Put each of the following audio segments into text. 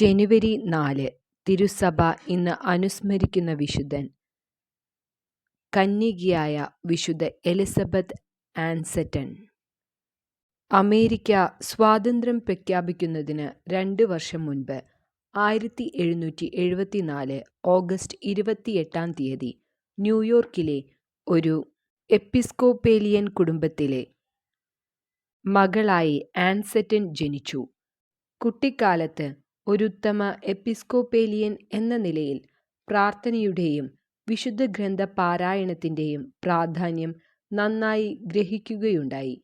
ജനുവരി നാല് തിരുസഭ ഇന്ന് അനുസ്മരിക്കുന്ന വിശുദ്ധൻ. കന്യകിയായ വിശുദ്ധ എലിസബത്ത് ആൻസറ്റൺ. അമേരിക്ക സ്വാതന്ത്ര്യം പ്രഖ്യാപിക്കുന്നതിന് രണ്ട് വർഷം മുൻപ് ആയിരത്തി എഴുന്നൂറ്റി എഴുപത്തിനാല് ഓഗസ്റ്റ് ഇരുപത്തിയെട്ടാം തീയതി ന്യൂയോർക്കിലെ ഒരു എപ്പിസ്കോപ്പേലിയൻ കുടുംബത്തിലെ മകളായി ആൻസറ്റൻ ജനിച്ചു. കുട്ടിക്കാലത്ത് ഒരുത്തമ എപ്പിസ്കോപ്പേലിയൻ എന്ന നിലയിൽ പ്രാർത്ഥനയുടെയും വിശുദ്ധ ഗ്രന്ഥ പാരായണത്തിന്റെയും പ്രാധാന്യം നന്നായി ഗ്രഹിക്കുകയുണ്ടായി.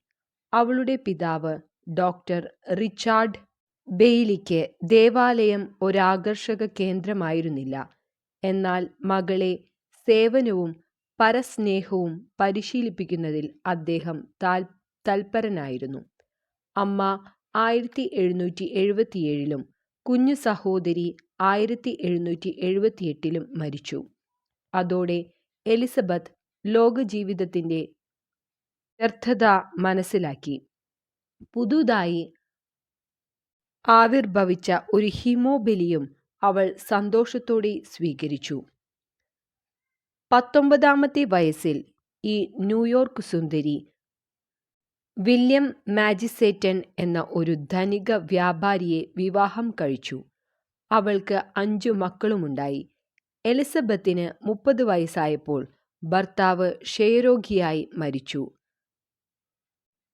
അവളുടെ പിതാവ് ഡോക്ടർ റിച്ചാർഡ് ബെയ്ലിക്ക് ദേവാലയം ഒരാകർഷക കേന്ദ്രമായിരുന്നില്ല. എന്നാൽ മകളെ സേവനവും പരസ്നേഹവും പരിശീലിപ്പിക്കുന്നതിൽ അദ്ദേഹം താൽ തൽപരനായിരുന്നു. അമ്മ ആയിരത്തി എഴുന്നൂറ്റി എഴുപത്തിയേഴിലും കുഞ്ഞു സഹോദരി ആയിരത്തി എഴുന്നൂറ്റി എഴുപത്തിയെട്ടിലും മരിച്ചു. അതോടെ എലിസബത്ത് ലോകജീവിതത്തിന്റെ വ്യർത്ഥത മനസ്സിലാക്കി. പുതുതായി ആവിർഭവിച്ച ഒരു ഹിമോബലിയും അവൾ സന്തോഷത്തോടെ സ്വീകരിച്ചു. പത്തൊമ്പതാമത്തെ വയസ്സിൽ ഈ ന്യൂയോർക്ക് സുന്ദരി വില്യം മാജിസേറ്റൻ എന്ന ഒരു ധനിക വ്യാപാരിയെ വിവാഹം കഴിച്ചു. അവൾക്ക് അഞ്ചു മക്കളുമുണ്ടായി. എലിസബത്തിന് മുപ്പത് വയസ്സായപ്പോൾ ഭർത്താവ് ക്ഷയരോഗിയായി മരിച്ചു.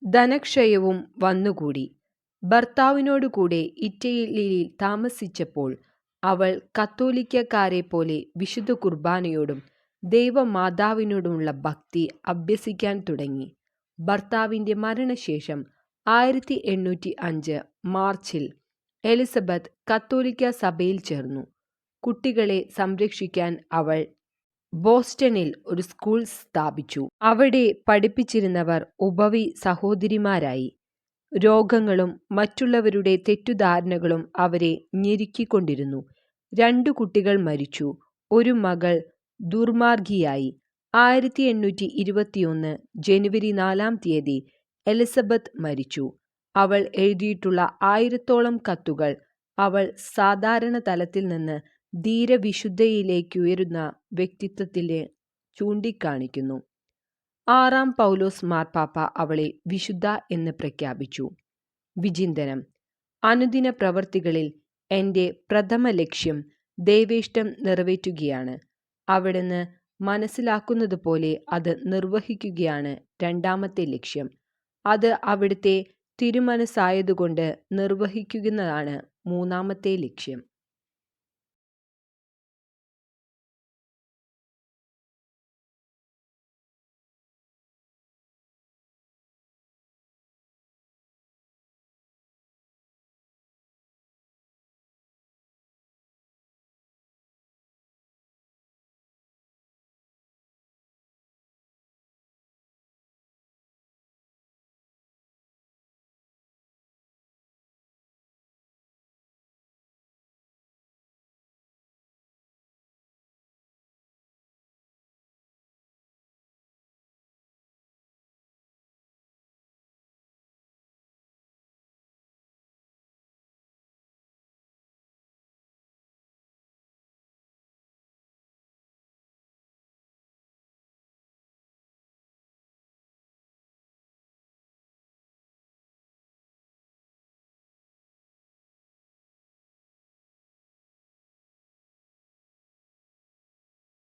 ധനക്ഷയവും വന്നുകൂടി. ഭർത്താവിനോടുകൂടെ ഇറ്റലിയിൽ താമസിച്ചപ്പോൾ അവൾ കത്തോലിക്കക്കാരെ പോലെ വിശുദ്ധ കുർബാനയോടും ദൈവമാതാവിനോടുമുള്ള ഭക്തി അഭ്യസിക്കാൻ തുടങ്ങി. ഭർത്താവിന്റെ മരണശേഷം ആയിരത്തി എണ്ണൂറ്റി അഞ്ച് മാർച്ചിൽ എലിസബത്ത് കത്തോലിക്ക സഭയിൽ ചേർന്നു. കുട്ടികളെ സംരക്ഷിക്കാൻ അവൾ ബോസ്റ്റണിൽ ഒരു സ്കൂൾ സ്ഥാപിച്ചു. അവിടെ പഠിപ്പിച്ചിരുന്നവർ ഉപവി സഹോദരിമാരായി. രോഗങ്ങളും മറ്റുള്ളവരുടെ തെറ്റുധാരണകളും അവരെ ഞെരുക്കിക്കൊണ്ടിരുന്നു. രണ്ടു കുട്ടികൾ മരിച്ചു. ഒരു മകൾ ദുർമാർഗിയായി. ആയിരത്തി എണ്ണൂറ്റി ഇരുപത്തിയൊന്ന് ജനുവരി നാലാം തീയതി എലിസബത്ത് മരിച്ചു. അവൾ എഴുതിയിട്ടുള്ള ആയിരത്തോളം കത്തുകൾ അവൾ സാധാരണ തലത്തിൽ നിന്ന് ധീരവിശുദ്ധയിലേക്കുയരുന്ന വ്യക്തിത്വത്തിലെ ചൂണ്ടിക്കാണിക്കുന്നു. ആറാം പൗലോസ് മാർപ്പാപ്പ അവളെ വിശുദ്ധ എന്ന് പ്രഖ്യാപിച്ചു. വിചിന്തനം. അനുദിന പ്രവർത്തികളിൽ എന്റെ പ്രഥമ ലക്ഷ്യം ദൈവേഷ്ടം നിറവേറ്റുകയാണ്. അവിടുന്ന് മനസ്സിലാക്കുന്നതുപോലെ അത് നിർവഹിക്കുകയാണ് രണ്ടാമത്തെ ലക്ഷ്യം. അത് അവിടുത്തെ തിരുമനസ്സായതുകൊണ്ട് നിർവഹിക്കുന്നതാണ് മൂന്നാമത്തെ ലക്ഷ്യം.